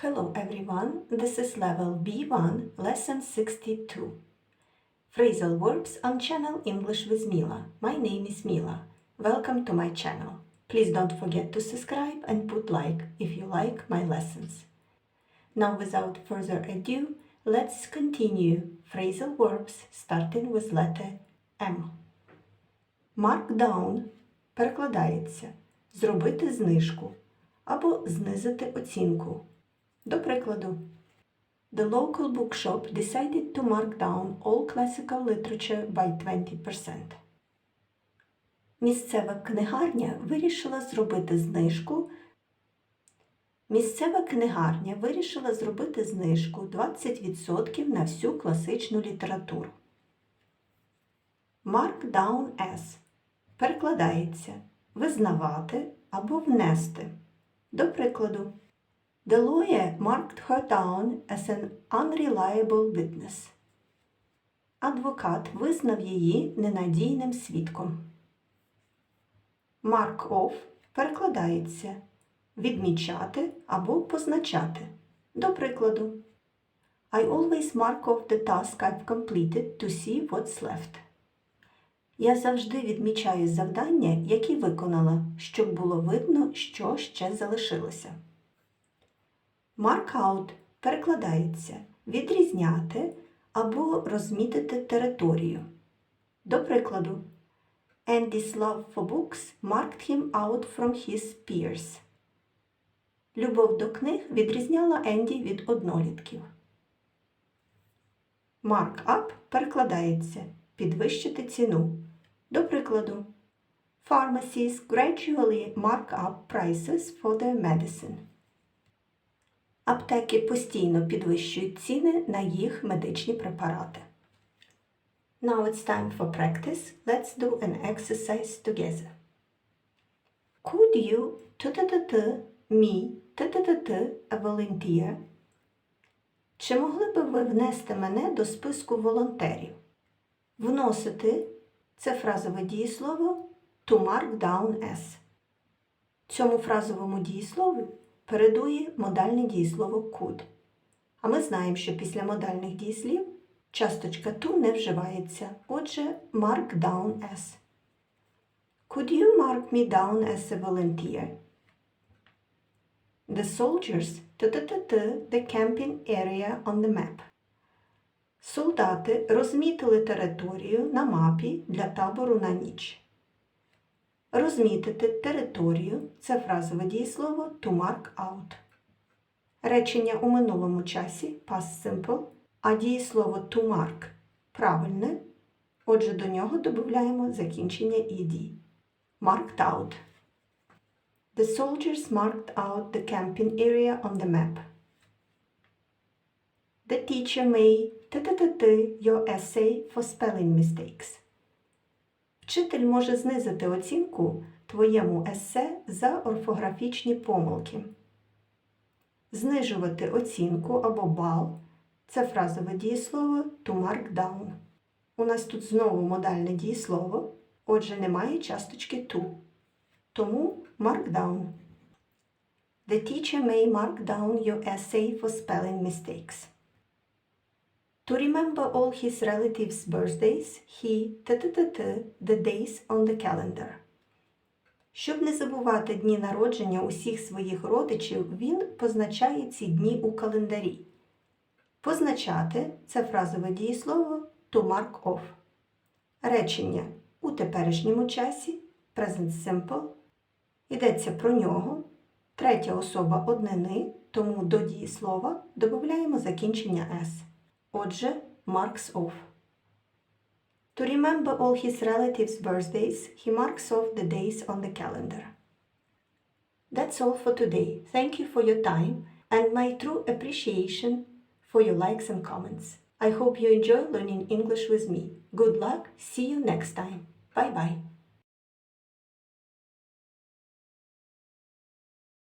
Hello everyone, this is level B1, lesson 62. Phrasal verbs on channel English with Mila. My name is Mila. Welcome to my channel. Please don't forget to subscribe and put like if you like my lessons. Now without further ado, let's continue phrasal verbs starting with letter M. Markdown перекладається зробити знижку або знизити оцінку. До прикладу, The local bookshop decided to mark down all classical literature by 20%. Місцева книгарня вирішила зробити знижку. Місцева книгарня вирішила зробити знижку 20% на всю класичну літературу. Mark down as перекладається визнавати або внести. До прикладу, Lawyer marked her down as an unreliable witness. Адвокат визнав її ненадійним свідком. Mark off перекладається відмічати або позначати. До прикладу, I always mark off the task I've completed to see what's left. Я завжди відмічаю завдання, які виконала, щоб було видно, що ще залишилося. Out перекладається відрізняти або розмітити територію. До прикладу, Andy's love for books marked him out from his peers. Любов до книг відрізняла Енді від однолітків. Mark up перекладається підвищити ціну. До прикладу, Pharmacies gradually mark up prices for their medicine. Аптеки постійно підвищують ціни на їх медичні препарати. Now it's time for practice. Let's do an exercise together. Could you me a volunteer? Чи могли би ви внести мене до списку волонтерів? Вносити це фразове дієслово to mark down as. Цьому фразовому дієслову передує модальне дієслово could. А ми знаємо, що після модальних дієслів часточка to не вживається. Отже, mark down as. Could you mark me down as a volunteer? The soldiers t-t-t-t the camping area on the map. Солдати розмітили територію на мапі для табору на ніч. Розмітити територію це фразове дієслово to mark out. Речення у минулому часі past simple, а дієслово to mark правильне. Отже, до нього додаємо закінчення ed. Marked out. The soldiers marked out the camping area on the map. The teacher may t-t-t-t your essay for spelling mistakes. Вчитель може знизити оцінку твоєму есе за орфографічні помилки. Знижувати оцінку або бал це фразове дієслово to mark down. У нас тут знову модальне дієслово, отже, немає часточки to. Тому mark down. The teacher may mark down your essay for spelling mistakes. To remember all his relatives' birthdays, he t-t-t-t the days on the calendar. Щоб не забувати дні народження усіх своїх родичів, він позначає ці дні у календарі. Позначати це фразове дієслово to mark off. Речення у теперішньому часі present simple. Йдеться про нього. Третя особа однини, тому до дієслова додаємо закінчення s. Отже, marks off. To remember all his relatives' birthdays, he marks off the days on the calendar. That's all for today. Thank you for your time and my true appreciation for your likes and comments. I hope you enjoy learning English with me. Good luck. See you next time. Bye bye.